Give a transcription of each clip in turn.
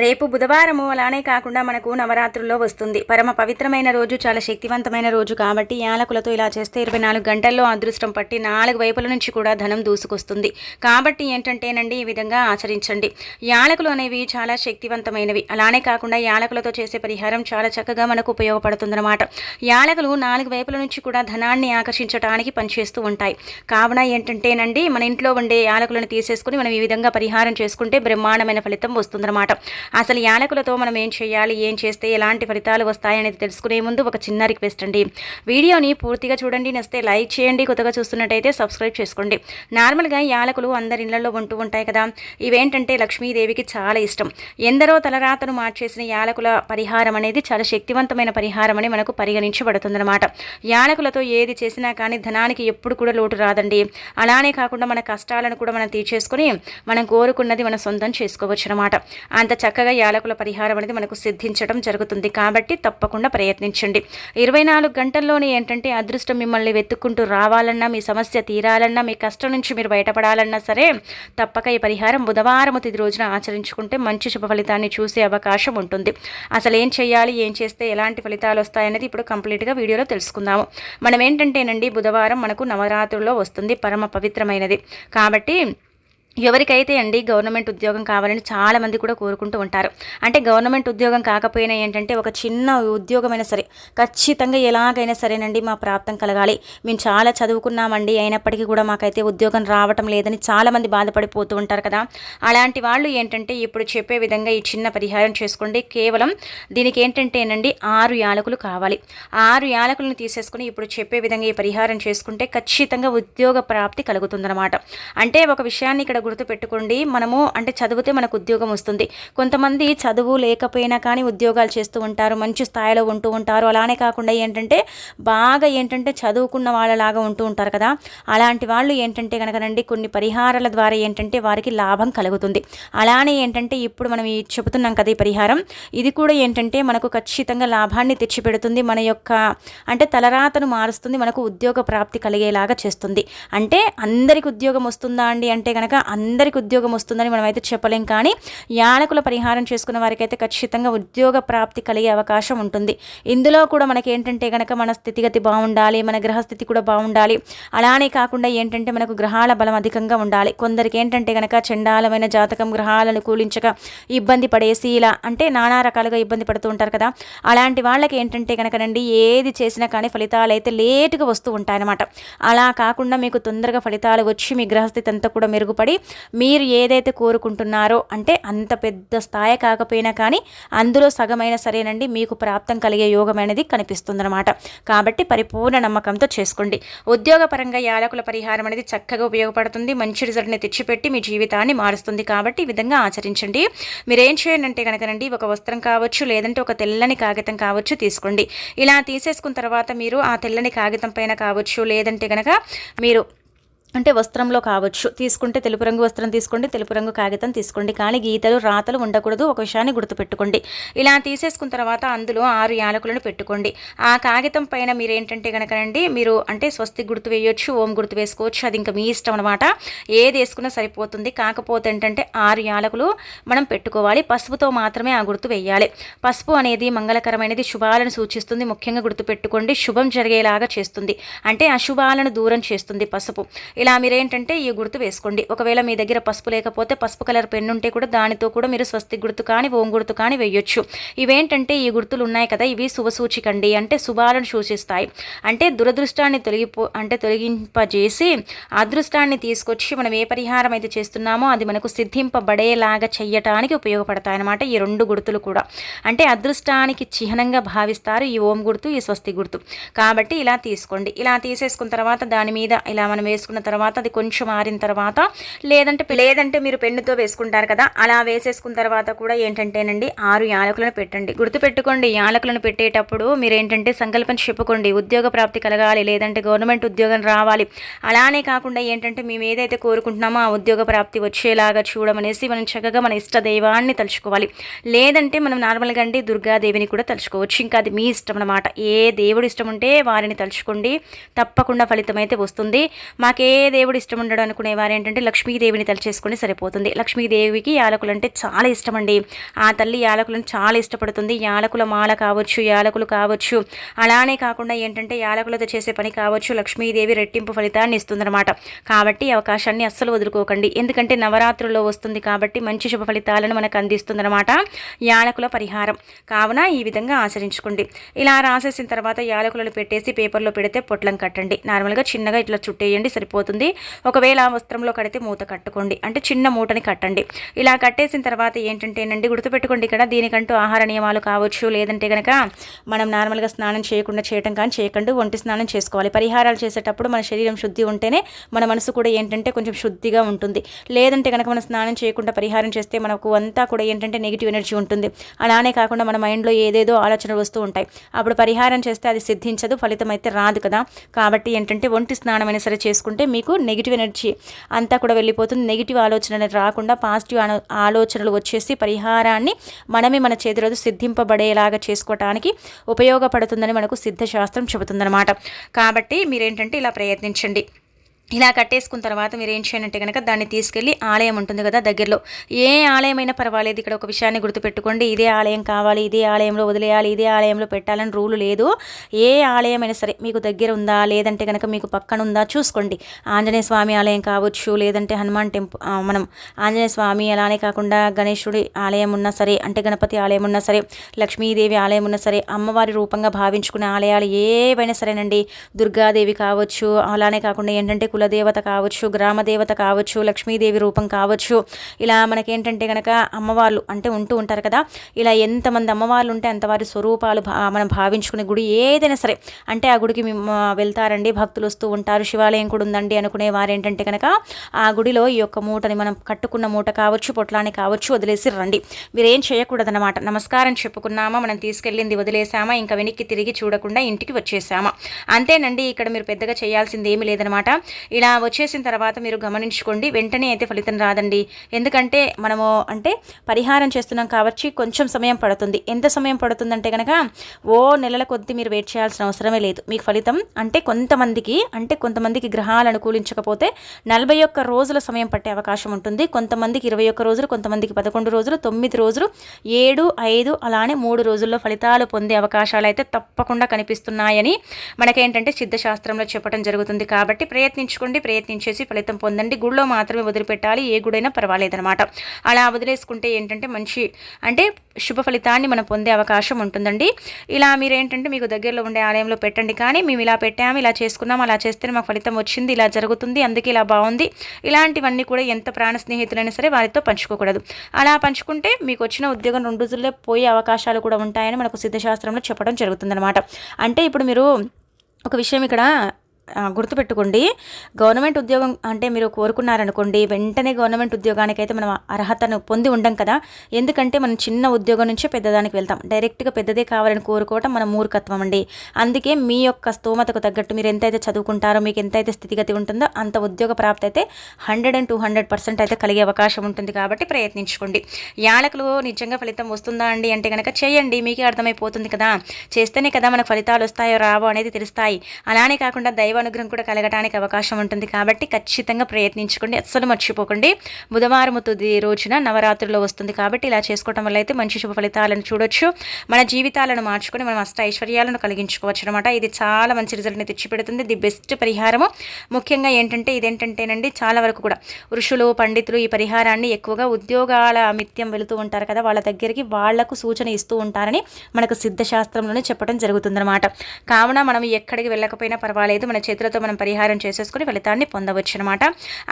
రేపు బుధవారము అలానే కాకుండా మనకు నవరాత్రుల్లో వస్తుంది. పరమ పవిత్రమైన రోజు చాలా శక్తివంతమైన రోజు కాబట్టి యాలకులతో ఇలా చేస్తే ఇరవై నాలుగు గంటల్లో అదృష్టం పట్టి నాలుగు వైపుల నుంచి కూడా ధనం దూసుకొస్తుంది. కాబట్టి ఏంటంటేనండి ఈ విధంగా ఆచరించండి. యాలకులు అనేవి చాలా శక్తివంతమైనవి. అలానే కాకుండా యాలకులతో చేసే పరిహారం చాలా చక్కగా మనకు ఉపయోగపడుతుందన్నమాట. యాలకులు నాలుగు వైపుల నుంచి కూడా ధనాన్ని ఆకర్షించడానికి పనిచేస్తూ ఉంటాయి. కావున ఏంటంటేనండి మన ఇంట్లో ఉండే యాలకులను తీసేసుకుని మనం ఈ విధంగా పరిహారం చేసుకుంటే బ్రహ్మాండమైన ఫలితం వస్తుందన్నమాట. అసలు యాలకులతో మనం ఏం చేయాలి ఏం చేస్తే ఎలాంటి ఫలితాలు వస్తాయనేది తెలుసుకునే ముందు ఒక చిన్న రిక్వెస్ట్ అండి. వీడియోని పూర్తిగా చూడండి నస్తే లైక్ చేయండి కొత్తగా చూస్తున్నట్టయితే సబ్స్క్రైబ్ చేసుకోండి. నార్మల్గా యాలకులు అందరి ఇళ్ళలో ఉంటూ ఉంటాయి కదా ఇవేంటంటే లక్ష్మీదేవికి చాలా ఇష్టం. ఎందరో తలరాతను మార్చేసిన యాలకుల పరిహారం అనేది చాలా శక్తివంతమైన పరిహారం అని మనకు పరిగణించబడుతుందన్నమాట. యాలకులతో ఏది చేసినా కానీ ధనానికి ఎప్పుడు కూడా లోటు రాదండి. అలానే కాకుండా మన కష్టాలను కూడా మనం తీర్చేసుకొని మనం కోరుకున్నది మనం సొంతం చేసుకోవచ్చు అనమాట అంత చక్కగా యాలకుల పరిహారం అనేది మనకు సిద్ధించడం జరుగుతుంది. కాబట్టి తప్పకుండా ప్రయత్నించండి. ఇరవై నాలుగు గంటల్లోనే ఏంటంటే అదృష్టం మిమ్మల్ని వెతుక్కుంటూ రావాలన్నా మీ సమస్య తీరాలన్నా మీ కష్టం నుంచి మీరు బయటపడాలన్నా సరే తప్పక ఈ పరిహారం బుధవారం తిది రోజున ఆచరించుకుంటే మంచి శుభ ఫలితాన్ని చూసే అవకాశం ఉంటుంది. అసలు ఏం చేయాలి ఏం చేస్తే ఎలాంటి ఫలితాలు వస్తాయనేది ఇప్పుడు కంప్లీట్గా వీడియోలో తెలుసుకుందాము. మనం ఏంటంటేనండి బుధవారం మనకు నవరాత్రుల్లో వస్తుంది పరమ పవిత్రమైనది. కాబట్టి ఎవరికైతే అండి గవర్నమెంట్ ఉద్యోగం కావాలని చాలామంది కూడా కోరుకుంటూ ఉంటారు. అంటే గవర్నమెంట్ ఉద్యోగం కాకపోయినా ఏంటంటే ఒక చిన్న ఉద్యోగమైనా సరే ఖచ్చితంగా ఎలాగైనా సరేనండి మా ప్రాప్తం కలగాలి. మేము చాలా చదువుకున్నామండి అయినప్పటికీ కూడా మాకైతే ఉద్యోగం రావటం లేదని చాలామంది బాధపడిపోతూ ఉంటారు కదా. అలాంటి వాళ్ళు ఏంటంటే ఇప్పుడు చెప్పే విధంగా ఈ చిన్న పరిహారం చేసుకోండి. కేవలం దీనికి ఏంటంటేనండి ఆరు యాలకులు కావాలి. ఆరు యాలకులను తీసేసుకుని ఇప్పుడు చెప్పే విధంగా ఈ పరిహారం చేసుకుంటే ఖచ్చితంగా ఉద్యోగ ప్రాప్తి కలుగుతుందన్నమాట. అంటే ఒక విషయాన్ని ఇక్కడ గుర్తుపెట్టుకోండి. మనము అంటే చదివితే మనకు ఉద్యోగం వస్తుంది. కొంతమంది చదువు లేకపోయినా కానీ ఉద్యోగాలు చేస్తూ ఉంటారు. మంచి స్థాయిలో ఉంటూ ఉంటారు. అలానే కాకుండా ఏంటంటే బాగా ఏంటంటే చదువుకున్న వాళ్ళలాగా ఉంటూ ఉంటారు కదా. అలాంటి వాళ్ళు ఏంటంటే కనుకనండి కొన్ని పరిహారాల ద్వారా ఏంటంటే వారికి లాభం కలుగుతుంది. అలానే ఏంటంటే ఇప్పుడు మనం చెబుతున్నాం కదా ఈ పరిహారం. ఇది కూడా ఏంటంటే మనకు ఖచ్చితంగా లాభాన్ని తెచ్చిపెడుతుంది. మన యొక్క అంటే తలరాతను మారుస్తుంది. మనకు ఉద్యోగ ప్రాప్తి కలిగేలాగా చేస్తుంది. అంటే అందరికి ఉద్యోగం వస్తుందా అండి? అంటే కనుక అందరికి ఉద్యోగం వస్తుందని మనమైతే చెప్పలేం. కానీ యానకుల పరిహారం చేసుకున్న వారికైతే ఖచ్చితంగా ఉద్యోగ ప్రాప్తి కలిగే అవకాశం ఉంటుంది. ఇందులో కూడా మనకి ఏంటంటే కనుక మన స్థితిగతి బాగుండాలి మన గ్రహస్థితి కూడా బాగుండాలి. అలానే కాకుండా ఏంటంటే మనకు గ్రహాల బలం అధికంగా ఉండాలి. కొందరికి ఏంటంటే కనుక చండాలమైన జాతకం గ్రహాలను కూలించక ఇబ్బంది పడేసి ఇలా అంటే నానా రకాలుగా ఇబ్బంది పడుతూ ఉంటారు కదా. అలాంటి వాళ్ళకి ఏంటంటే కనుకనండి ఏది చేసినా కానీ ఫలితాలు అయితే లేటుగా వస్తూ ఉంటాయన్నమాట. అలా కాకుండా మీకు తొందరగా ఫలితాలు వచ్చి మీ గ్రహస్థితి అంతా కూడా మెరుగుపడి మీరు ఏదైతే కోరుకుంటున్నారో అంటే అంత పెద్ద స్థాయి కాకపోయినా కానీ అందులో సగమైన సరేనండి మీకు ప్రాప్తం కలిగే యోగం అనేది కనిపిస్తుందన్నమాట. కాబట్టి పరిపూర్ణ నమ్మకంతో చేసుకోండి. ఉద్యోగపరంగా యాలకుల పరిహారం అనేది చక్కగా ఉపయోగపడుతుంది. మంచి రిజల్ట్ని తెచ్చిపెట్టి మీ జీవితాన్ని మారుస్తుంది కాబట్టి ఈ విధంగా ఆచరించండి. మీరు ఏం చేయండి అంటే కనుకనండి ఒక వస్త్రం కావచ్చు లేదంటే ఒక తెల్లని కాగితం కావచ్చు తీసుకోండి. ఇలా తీసేసుకున్న తర్వాత మీరు ఆ తెల్లని కాగితం పైన కావచ్చు లేదంటే కనుక మీరు అంటే వస్త్రంలో కావచ్చు. తీసుకుంటే తెలుపు రంగు వస్త్రం తీసుకోండి తెలుపు రంగు కాగితం తీసుకోండి. కానీ గీతలు రాతలు ఉండకూడదు. ఒక విషయాన్ని గుర్తుపెట్టుకోండి. ఇలా తీసేసుకున్న తర్వాత అందులో ఆరు యాలకులను పెట్టుకోండి. ఆ కాగితం పైన మీరు ఏంటంటే కనుకనండి మీరు అంటే స్వస్తి గుర్తు వేయొచ్చు ఓం గుర్తు వేసుకోవచ్చు. అది ఇంకా మీ ఇష్టం అనమాట ఏది వేసుకున్నా సరిపోతుంది. కాకపోతే ఏంటంటే ఆరు యాలకులు మనం పెట్టుకోవాలి. పసుపుతో మాత్రమే ఆ గుర్తు వేయాలి. పసుపు అనేది మంగళకరమైనది శుభాలను సూచిస్తుంది. ముఖ్యంగా గుర్తుపెట్టుకోండి. శుభం జరిగేలాగా చేస్తుంది. అంటే అశుభాలను దూరం చేస్తుంది పసుపు. ఇలా మీరేంటంటే ఈ గుర్తు వేసుకోండి. ఒకవేళ మీ దగ్గర పసుపు లేకపోతే పసుపు కలర్ పెన్ను ఉంటే కూడా దానితో కూడా మీరు స్వస్తి గుర్తు కానీ ఓం గుర్తు కానీ వేయొచ్చు. ఇవేంటంటే ఈ గుర్తులు ఉన్నాయి కదా ఇవి శుభసూచికండి. అంటే శుభాలను సూచిస్తాయి. అంటే దురదృష్టాన్ని తొలగిపో అంటే తొలగింపజేసి అదృష్టాన్ని తీసుకొచ్చి మనం ఏ పరిహారం అయితే చేస్తున్నామో అది మనకు సిద్ధింపబడేలాగా చెయ్యటానికి ఉపయోగపడతాయి అన్నమాట ఈ రెండు గుర్తులు కూడా. అంటే అదృష్టానికి చిహ్నంగా భావిస్తారు ఈ ఓం గుర్తు ఈ స్వస్తి గుర్తు. కాబట్టి ఇలా తీసుకోండి. ఇలా తీసేసుకున్న తర్వాత దాని మీద ఇలా మనం వేసుకున్న తర్వాత అది కొంచెం ఆరిన తర్వాత లేదంటే లేదంటే మీరు పెన్నుతో వేసుకుంటారు కదా అలా వేసేసుకున్న తర్వాత కూడా ఏంటంటేనండి ఆరు యాలకులను పెట్టండి. గుర్తుపెట్టుకోండి యాలకులను పెట్టేటప్పుడు మీరు ఏంటంటే సంకల్పం చెప్పుకోండి ఉద్యోగ ప్రాప్తి కలగాలి లేదంటే గవర్నమెంట్ ఉద్యోగం రావాలి. అలానే కాకుండా ఏంటంటే మేము ఏదైతే కోరుకుంటున్నామో ఆ ఉద్యోగ ప్రాప్తి వచ్చేలాగా చూడమనేసి మనం చక్కగా మన ఇష్ట దైవాన్ని తలుచుకోవాలి. లేదంటే మనం నార్మల్గా అండి దుర్గాదేవిని కూడా తలుచుకోవచ్చు. ఇంకా అది మీ ఇష్టం అనమాట ఏ దేవుడు ఇష్టం ఉంటే వారిని తలుచుకోండి తప్పకుండా ఫలితం అయితే వస్తుంది. మాకే ఏ దేవుడు ఇష్టం ఉండడు అనుకునేవారు ఏంటంటే లక్ష్మీదేవిని తలచేసుకుని సరిపోతుంది. లక్ష్మీదేవికి యాలకులు అంటే చాలా ఇష్టం అండి ఆ తల్లి యాలకులను చాలా ఇష్టపడుతుంది. యాలకుల మాల కావచ్చు యాలకులు కావచ్చు. అలానే కాకుండా ఏంటంటే యాలకులతో చేసే పని కావచ్చు లక్ష్మీదేవి రెట్టింపు ఫలితాన్ని ఇస్తుందన్నమాట. కాబట్టి అవకాశాన్ని అస్సలు వదులుకోకండి. ఎందుకంటే నవరాత్రుల్లో వస్తుంది కాబట్టి మంచి శుభ ఫలితాలను మనకు అందిస్తుందన్నమాట యాలకుల పరిహారం. కావున ఈ విధంగా ఆచరించుకోండి. ఇలా రాసేసిన తర్వాత యాలకులను పెట్టేసి పేపర్లో పెడితే పొట్లం కట్టండి. నార్మల్గా చిన్నగా ఇట్లా చుట్టేయండి సరిపోతుంది. ఒకవేళ వస్త్రంలో కడితే మూత కట్టుకోండి. అంటే చిన్న మూటని కట్టండి. ఇలా కట్టేసిన తర్వాత ఏంటంటేనండి గుర్తుపెట్టుకోండి ఇక్కడ దీనికంటూ ఆహార నియమాలు కావచ్చు లేదంటే కనుక మనం నార్మల్గా స్నానం చేయకుండా చేయటం కానీ చేయకుండా. ఒంటి స్నానం చేసుకోవాలి. పరిహారాలు చేసేటప్పుడు మన శరీరం శుద్ధి ఉంటేనే మన మనసు కూడా ఏంటంటే కొంచెం శుద్ధిగా ఉంటుంది. లేదంటే కనుక మనం స్నానం చేయకుండా పరిహారం చేస్తే మనకు అంతా కూడా ఏంటంటే నెగిటివ్ ఎనర్జీ ఉంటుంది. అలానే కాకుండా మన మైండ్లో ఏదేదో ఆలోచనలు వస్తూ ఉంటాయి. అప్పుడు పరిహారం చేస్తే అది సిద్ధించదు ఫలితం అయితే రాదు కదా. కాబట్టి ఏంటంటే ఒంటి స్నానం అయినా సరే చేసుకుంటే మీకు నెగిటివ్ ఎనర్జీ అంతా కూడా వెళ్ళిపోతుంది. నెగిటివ్ ఆలోచనలు రాకుండా పాజిటివ్ ఆలోచనలు వచ్చేసి పరిహారాన్ని మనమే మన చేతిలో సిద్ధింపబడేలాగా చేసుకోవటానికి ఉపయోగపడుతుందని మనకు సిద్ధశాస్త్రం చెబుతుందన్నమాట. కాబట్టి మీరేంటంటే ఇలా ప్రయత్నించండి. ఇలా కట్టేసుకున్న తర్వాత మీరు ఏం చేయాలంటే కనుక దాన్ని తీసుకెళ్ళి ఆలయం ఉంటుంది కదా దగ్గరలో. ఏ ఆలయం అయినా పర్వాలేదు ఇక్కడ ఒక విషయాన్ని గుర్తుపెట్టుకోండి. ఇదే ఆలయం కావాలి ఇదే ఆలయంలో వదిలేయాలి ఇదే ఆలయంలో పెట్టాలని రూలు లేదు. ఏ ఆలయం అయినా సరే మీకు దగ్గర ఉందా లేదంటే కనుక మీకు పక్కన ఉందా చూసుకోండి. ఆంజనేయ స్వామి ఆలయం కావచ్చు లేదంటే హనుమాన్ టెంపుల్ మనం ఆంజనేయ స్వామి అలానే కాకుండా గణేశుడి ఆలయం ఉన్నా సరే అంటే గణపతి ఆలయం ఉన్నా సరే లక్ష్మీదేవి ఆలయం ఉన్నా సరే అమ్మవారి రూపంగా భావించుకునే ఆలయాలు ఏవైనా సరేనండి. దుర్గాదేవి కావచ్చు అలానే కాకుండా ఏంటంటే కులదేవత కావచ్చు గ్రామదేవత కావచ్చు లక్ష్మీదేవి రూపం కావచ్చు. ఇలా మనకేంటంటే కనుక అమ్మవార్లు అంటే ఉంటూ ఉంటారు కదా. ఇలా ఎంతమంది అమ్మవార్లు ఉంటే అంతవారి స్వరూపాలు మనం భావించుకునే గుడి ఏదైనా సరే. అంటే ఆ గుడికి వెళ్తారండి భక్తులు వస్తూ ఉంటారు శివాలయం కూడా ఉందండి అనుకునే వారు ఏంటంటే కనుక ఆ గుడిలో ఈ యొక్క మూటని మనం కట్టుకున్న మూట కావచ్చు పొట్లాన్ని కావచ్చు వదిలేసి రండి. మీరేం చేయకూడదన్నమాట. నమస్కారం చెప్పుకున్నామా మనం తీసుకెళ్ళింది వదిలేసామా ఇంకా వెనక్కి తిరిగి చూడకుండా ఇంటికి వచ్చేసామా. అంతేనండి ఇక్కడ మీరు పెద్దగా చేయాల్సింది ఏమీ లేదనమాట ఇలా వచ్చేసిన తర్వాత మీరు గమనించుకోండి వెంటనే అయితే ఫలితం రాదండి. ఎందుకంటే మనము అంటే పరిహారం చేస్తున్నాం కాబట్టి కొంచెం సమయం పడుతుంది. ఎంత సమయం పడుతుందంటే కనుక ఓ నెలల కొద్ది మీరు వెయిట్ చేయాల్సిన అవసరమే లేదు. మీకు ఫలితం అంటే కొంతమందికి అంటే కొంతమందికి గ్రహాలు అనుకూలించకపోతే నలభై ఒక్క రోజుల సమయం పట్టే అవకాశం ఉంటుంది. కొంతమందికి ఇరవై ఒక్క రోజులు కొంతమందికి పదకొండు రోజులు తొమ్మిది రోజులు ఏడు ఐదు అలానే మూడు రోజుల్లో ఫలితాలు పొందే అవకాశాలు అయితే తప్పకుండా కనిపిస్తున్నాయని మనకేంటంటే సిద్ధశాస్త్రంలో చెప్పడం జరుగుతుంది కాబట్టి ప్రయత్నించు చేసుకోండి ప్రయత్నించేసి ఫలితం పొందండి. గుడిలో మాత్రమే వదిలిపెట్టాలి. ఏ గుడైనా పర్వాలేదనమాట అలా వదిలేసుకుంటే ఏంటంటే మంచి అంటే శుభ ఫలితాన్ని మనం పొందే అవకాశం ఉంటుందండి. ఇలా మీరు ఏంటంటే మీకు దగ్గరలో ఉండే ఆలయంలో పెట్టండి. కానీ మేము ఇలా పెట్టాము ఇలా చేసుకున్నాం అలా చేస్తే మాకు ఫలితం వచ్చింది ఇలా జరుగుతుంది అందుకే ఇలా బాగుంది. ఇలాంటివన్నీ కూడా ఎంత ప్రాణ స్నేహితులైనా సరే వారితో పంచుకోకూడదు. అలా పంచుకుంటే మీకు వచ్చిన ఉద్యోగం రెండు రోజుల్లో పోయే అవకాశాలు కూడా ఉంటాయని మనకు సిద్ధశాస్త్రంలో చెప్పడం జరుగుతుందన్నమాట. అంటే ఇప్పుడు మీరు ఒక విషయం ఇక్కడ గుర్తుపెట్టుకోండి. గవర్నమెంట్ ఉద్యోగం అంటే మీరు కోరుకున్నారనుకోండి వెంటనే గవర్నమెంట్ ఉద్యోగానికి అయితే మనం అర్హతను పొంది ఉండం కదా. ఎందుకంటే మనం చిన్న ఉద్యోగం నుంచే పెద్దదానికి వెళ్తాం. డైరెక్ట్గా పెద్దదే కావాలని కోరుకోవటం మన మూర్ఖత్వం అండి. అందుకే మీ యొక్క స్తోమతకు తగ్గట్టు మీరు ఎంతైతే చదువుకుంటారో మీకు ఎంతైతే స్థితిగతి ఉంటుందో అంత ఉద్యోగ ప్రాప్తి అయితే hundred and two hundred percent అయితే కలిగే అవకాశం ఉంటుంది కాబట్టి ప్రయత్నించుకోండి. యాలకులు నిజంగా ఫలితం వస్తుందా అండి అంటే కనుక చేయండి. మీకే అర్థమైపోతుంది కదా. చేస్తేనే కదా మనకు ఫలితాలు వస్తాయో రావో అనేది తెలుస్తాయి. అలానే కాకుండా దైవ దైవానుగ్రహం కూడా కలగడానికి అవకాశం ఉంటుంది. కాబట్టి ఖచ్చితంగా ప్రయత్నించుకోండి. అస్సలు మర్చిపోకండి. బుధవారం తుది రోజున నవరాత్రుల్లో వస్తుంది కాబట్టి ఇలా చేసుకోవడం వల్ల అయితే మంచి శుభ ఫలితాలను చూడొచ్చు. మన జీవితాలను మార్చుకొని మనం అష్ట ఐశ్వర్యాలను కలిగించుకోవచ్చు అనమాట ఇది చాలా మంచి రిజల్ట్ని తెచ్చిపెడుతుంది. ది బెస్ట్ పరిహారము. ముఖ్యంగా ఏంటంటే ఇదేంటంటేనండి చాలా వరకు కూడా ఋషులు పండితులు ఈ పరిహారాన్ని ఎక్కువగా ఉద్యోగాల మిత్యం వెళుతూ ఉంటారు కదా. వాళ్ళ దగ్గరికి వాళ్ళకు సూచన ఇస్తూ ఉంటారని మనకు సిద్ధశాస్త్రంలోనే చెప్పడం జరుగుతుందన్నమాట. కావున మనం ఎక్కడికి వెళ్ళకపోయినా పర్వాలేదు. మన చేతులతో మనం పరిహారం చేసేసుకుని ఫలితాన్ని పొందవచ్చు అనమాట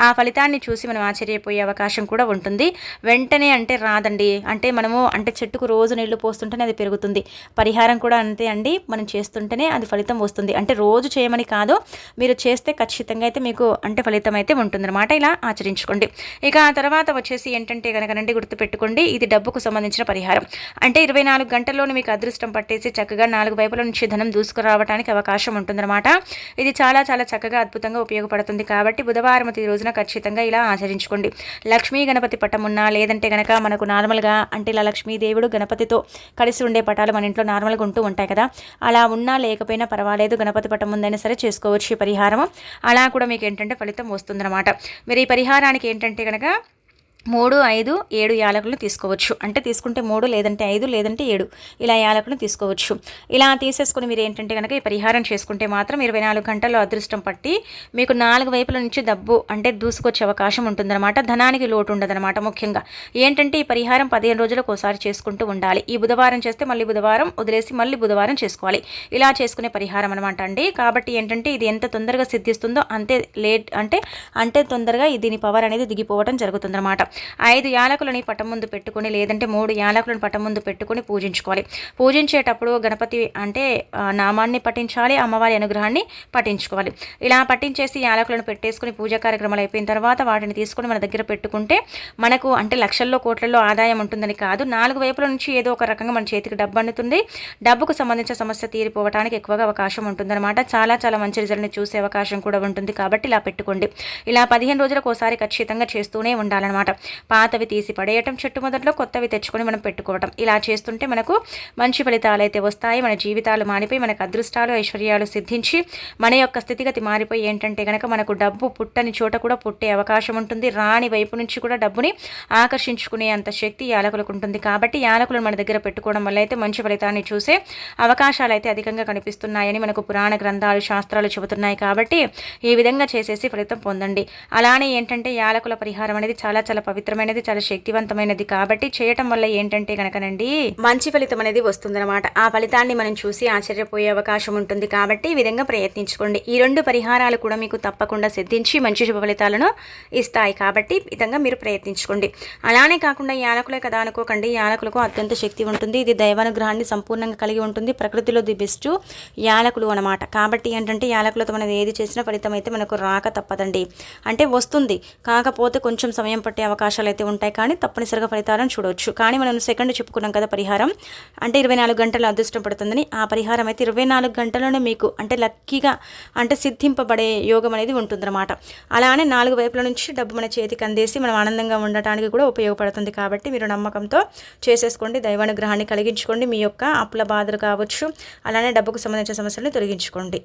ఆ ఫలితాన్ని చూసి మనం ఆశ్చర్యపోయే అవకాశం కూడా ఉంటుంది. వెంటనే అంటే రాదండి. అంటే మనము అంటే చెట్టుకు రోజు నీళ్ళు పోస్తుంటేనే అది పెరుగుతుంది. పరిహారం కూడా అంతే అండి. మనం చేస్తుంటేనే అది ఫలితం వస్తుంది. అంటే రోజు చేయమని కాదు మీరు చేస్తే ఖచ్చితంగా అయితే మీకు అంటే ఫలితం అయితే ఉంటుందన్నమాట. ఇలా ఆచరించుకోండి. ఇక ఆ తర్వాత వచ్చేసి ఏంటంటే కనుకనండి గుర్తుపెట్టుకోండి ఇది డబ్బుకు సంబంధించిన పరిహారం. అంటే ఇరవై నాలుగు గంటల్లోనే మీకు అదృష్టం పట్టేసి చక్కగా నాలుగు వైపుల నుంచి ధనం దూసుకురావడానికి అవకాశం ఉంటుందన్నమాట. ఇది చాలా చాలా చక్కగా అద్భుతంగా ఉపయోగపడుతుంది కాబట్టి బుధవారం ఈ రోజున ఖచ్చితంగా ఇలా ఆచరించుకోండి. లక్ష్మీ గణపతి పటం ఉన్నా లేదంటే గనక మనకు నార్మల్గా అంటే ఇలా లక్ష్మీదేవుడు గణపతితో కలిసి ఉండే పటాలు మన ఇంట్లో నార్మల్గా ఉంటూ ఉంటాయి కదా అలా ఉన్నా లేకపోయినా పర్వాలేదు గణపతి పటం ఉందైనా సరే చేసుకోవచ్చు ఈ పరిహారం అలా కూడా మీకు ఏంటంటే ఫలితం వస్తుందన్నమాట. మీరు ఈ పరిహారానికి ఏంటంటే కనుక మూడు ఐదు ఏడు యాలకులు తీసుకోవచ్చు. అంటే తీసుకుంటే మూడు లేదంటే ఐదు లేదంటే ఏడు. ఇలా యాలకులు తీసుకోవచ్చు. ఇలా తీసేసుకుని మీరు ఏంటంటే కనుక ఈ పరిహారం చేసుకుంటే మాత్రం ఇరవై నాలుగు గంటల్లో అదృష్టం పట్టి మీకు నాలుగు వైపుల నుంచి డబ్బు అంటే దూసుకొచ్చే అవకాశం ఉంటుందన్నమాట. ధనానికి లోటు ఉండదన్నమాట ముఖ్యంగా. ఏంటంటే ఈ పరిహారం పదిహేను రోజులకు ఒకసారి చేసుకుంటూ ఉండాలి. ఈ బుధవారం చేస్తే మళ్ళీ బుధవారం వదిలేసి మళ్ళీ బుధవారం చేసుకోవాలి. ఇలా చేసుకునే పరిహారం అనమాట అండి. కాబట్టి ఏంటంటే ఇది ఎంత తొందరగా సిద్ధిస్తుందో అంతే లేట్ అంటే అంటే తొందరగా దీని పవర్ అనేది దిగిపోవడం జరుగుతుందన్నమాట. ఐదు యాలకులని పటం ముందు పెట్టుకొని లేదంటే మూడు యాలకులను పటం ముందు పెట్టుకొని పూజించుకోవాలి. పూజించేటప్పుడు గణపతి అంటే నామాన్ని పఠించాలి అమ్మవారి అనుగ్రహాన్ని పఠించుకోవాలి. ఇలా పట్టించేసి యాలకులను పెట్టేసుకుని పూజా కార్యక్రమాలు అయిపోయిన తర్వాత వాటిని తీసుకొని మన దగ్గర పెట్టుకుంటే మనకు అంటే లక్షల్లో కోట్లలో ఆదాయం ఉంటుందని కాదు. నాలుగు వైపుల నుంచి ఏదో ఒక రకంగా మన చేతికి డబ్బు అందుతుంది. డబ్బుకు సంబంధించిన సమస్య తీరిపోవడానికి ఎక్కువగా అవకాశం ఉంటుందన్నమాట. చాలా చాలా మంచి రిజల్ట్ని చూసే అవకాశం కూడా ఉంటుంది కాబట్టి ఇలా పెట్టుకోండి. ఇలా పదిహేను రోజులకు ఒకసారి ఖచ్చితంగా చేస్తూనే ఉండాలన్నమాట. పాతవి తీసి పడేయటం చెట్టు మొదట్లో కొత్తవి తెచ్చుకొని మనం పెట్టుకోవటం. ఇలా చేస్తుంటే మనకు మంచి ఫలితాలు అయితే వస్తాయి. మన జీవితాలు మానిపోయి మనకు అదృష్టాలు ఐశ్వర్యాలు సిద్ధించి మన యొక్క స్థితిగతి మారిపోయి ఏంటంటే కనుక మనకు డబ్బు పుట్టని చోట కూడా పుట్టే అవకాశం ఉంటుంది. రాని వైపు నుంచి కూడా డబ్బుని ఆకర్షించుకునే అంత శక్తి యాలకులకు ఉంటుంది. కాబట్టి యాలకులను మన దగ్గర పెట్టుకోవడం వల్ల అయితే మంచి ఫలితాన్ని చూసే అవకాశాలు అయితే అధికంగా కనిపిస్తున్నాయని మనకు పురాణ గ్రంథాలు శాస్త్రాలు చెబుతున్నాయి. కాబట్టి ఈ విధంగా చేసేసి ఫలితం పొందండి. అలానే ఏంటంటే యాలకుల పరిహారం అనేది చాలా చాలా పవిత్రమైనది చాలా శక్తివంతమైనది. కాబట్టి చేయటం వల్ల ఏంటంటే కనుకనండి మంచి ఫలితం అనేది వస్తుందన్నమాట. ఆ ఫలితాన్ని మనం చూసి ఆశ్చర్యపోయే అవకాశం ఉంటుంది. కాబట్టి ఈ విధంగా ప్రయత్నించుకోండి. ఈ రెండు పరిహారాలు కూడా మీకు తప్పకుండా సిద్ధించి మంచి శుభ ఫలితాలను ఇస్తాయి. కాబట్టి విధంగా మీరు ప్రయత్నించుకోండి. అలానే కాకుండా యాలకులే కదా అనుకోకండి. యాలకులకు అత్యంత శక్తి ఉంటుంది. ఇది దైవానుగ్రహాన్ని సంపూర్ణంగా కలిగి ఉంటుంది. ప్రకృతిలో ది బెస్ట్ యాలకులు అనమాట కాబట్టి ఏంటంటే యాలకులతో మనం ఏది చేసినా ఫలితం అయితే మనకు రాక తప్పదండి. అంటే వస్తుంది. కాకపోతే కొంచెం సమయం పట్టే అవకాశాలు అయితే ఉంటాయి కానీ తప్పనిసరిగా ఫలితాలను చూడవచ్చు. కానీ మనం సెకండ్ చెప్పుకున్నాం కదా పరిహారం. అంటే ఇరవై నాలుగు గంటలు అదృష్టం పడుతుందని ఆ పరిహారం అయితే ఇరవై నాలుగు గంటల్లోనే మీకు అంటే లక్కీగా అంటే సిద్ధింపబడే యోగం అనేది ఉంటుందన్నమాట. అలానే నాలుగు వైపుల నుంచి డబ్బు మన చేతికి అందేసి మనం ఆనందంగా ఉండటానికి కూడా ఉపయోగపడుతుంది కాబట్టి మీరు నమ్మకంతో చేసేసుకోండి. దైవానుగ్రహాన్ని కలిగించుకోండి. మీ యొక్క అప్పుల బాధలు కావచ్చు అలానే డబ్బుకు సంబంధించిన సమస్యలను తొలగించుకోండి.